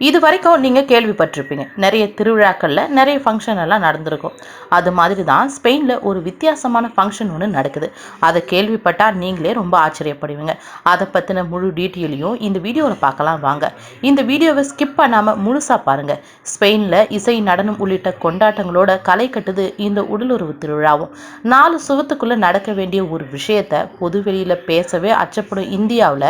இது வரைக்கும் நீங்கள் கேள்விப்பட்டிருப்பீங்க. நிறைய திருவிழாக்களில் நிறைய ஃபங்க்ஷன் எல்லாம் நடந்திருக்கும். அது மாதிரி தான் ஸ்பெயினில் ஒரு வித்தியாசமான ஃபங்க்ஷன் ஒன்று நடக்குது. அதை கேள்விப்பட்டால் நீங்களே ரொம்ப ஆச்சரியப்படுவீங்க. அதை பற்றின முழு டீட்டெயிலையும் இந்த வீடியோவில் பார்க்கலாம் வாங்க. இந்த வீடியோவை ஸ்கிப் பண்ணாமல் முழுசாக பாருங்கள் ஸ்பெயினில் இசை நடனம் உள்ளிட்ட கொண்டாட்டங்களோட கலை கட்டுது இந்த உடலுறவு திருவிழாவும். நாலு சுவத்துக்குள்ளே நடக்க வேண்டிய ஒரு விஷயத்தை பொதுவெளியில் பேசவே அச்சப்படும் இந்தியாவில்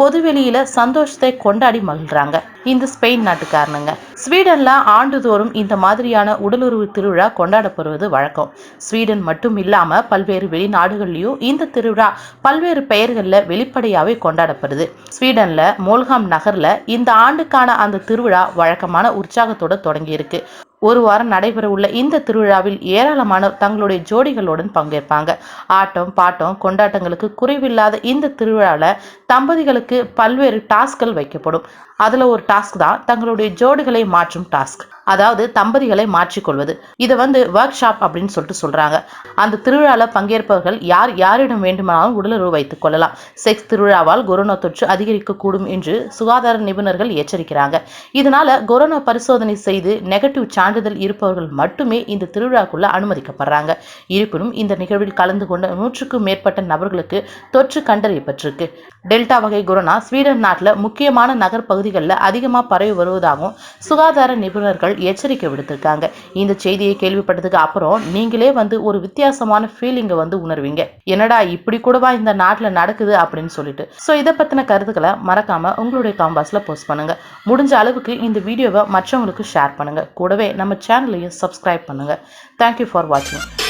பொதுவெளியில் சந்தோஷத்தை கொண்டாடி மகிழ்கிறாங்க இந்த ஸ்பெயின் நாட்டுக்காரனுங்க. ஸ்வீடனில் ஆண்டுதோறும் இந்த மாதிரியான உடலுறவு திருவிழா கொண்டாடப்படுவது வழக்கம். ஸ்வீடன் மட்டும் இல்லாமல் பல்வேறு வெளிநாடுகள்லையும் இந்த திருவிழா பல்வேறு பெயர்களில் வெளிப்படையாகவே கொண்டாடப்படுது. ஸ்வீடனில் மோல்காம் நகரில் இந்த ஆண்டுக்கான அந்த திருவிழா வழக்கமான உற்சாகத்தோட தொடங்கியிருக்கு. ஒரு வாரம் நடைபெற உள்ள இந்த திருவிழாவில் ஏராளமானோர் தங்களுடைய ஜோடிகளுடன் பங்கேற்பாங்க. ஆட்டம் பாட்டம் கொண்டாட்டங்களுக்கு குறைவில்லாத இந்த திருவிழாவில் தம்பதிகளுக்கு பல்வேறு டாஸ்க்கள் வைக்கப்படும். அதில் ஒரு டாஸ்க் தான் தங்களுடைய ஜோடிகளை மாற்றும் டாஸ்க். அதாவது தம்பதிகளை மாற்றிக்கொள்வது. இதை வந்து ஒர்க் ஷாப் அப்படின்னு சொல்லிட்டு சொல்கிறாங்க அந்த திருவிழாவில் பங்கேற்பவர்கள் யார் யாரிடம் வேண்டுமானாலும் உடலுறவு வைத்துக் கொள்ளலாம். செக்ஸ் திருவிழாவால் கொரோனா தொற்று அதிகரிக்கக்கூடும் என்று சுகாதார நிபுணர்கள் எச்சரிக்கிறாங்க. இதனால கொரோனா பரிசோதனை செய்து நெகட்டிவ் சான்றிதழ் இருப்பவர்கள் மட்டுமே இந்த திருவிழாக்குள்ள அனுமதிக்கப்படுறாங்க. இருப்பினும் இந்த நிகழ்வில் கலந்து கொண்ட நூற்றுக்கும் மேற்பட்ட நபர்களுக்கு தொற்று கண்டறியப்பட்டிருக்கு. டெல்டா வகை கொரோனா ஸ்வீடன் நாட்டில் முக்கியமான நகர் பகுதிகளில் அதிகமாக பரவி வருவதாகவும் சுகாதார நிபுணர்கள் எச்சரிக்கை விடுத்திருக்காங்க. இந்த செய்தியை கேள்விப்பட்டதுக்கு அப்புறம் நீங்களே வந்து ஒரு வித்தியாசமான ஃபீலிங்கை வந்து உணர்வீங்க. என்னடா இப்படி கூடவா இந்த நாட்டில் நடக்குது அப்படின்னு சொல்லிட்டு. ஸோ இதை பற்றின கருத்துக்களை மறக்காம உங்களுடைய காம்பாஸில் போஸ்ட் பண்ணுங்க. முடிஞ்ச அளவுக்கு இந்த வீடியோவை மற்றவங்களுக்கு ஷேர் பண்ணுங்க. கூடவே நம்ம சேனலையும் சப்ஸ்கிரைப் பண்ணுங்க. தேங்க்யூ ஃபார் வாட்சிங்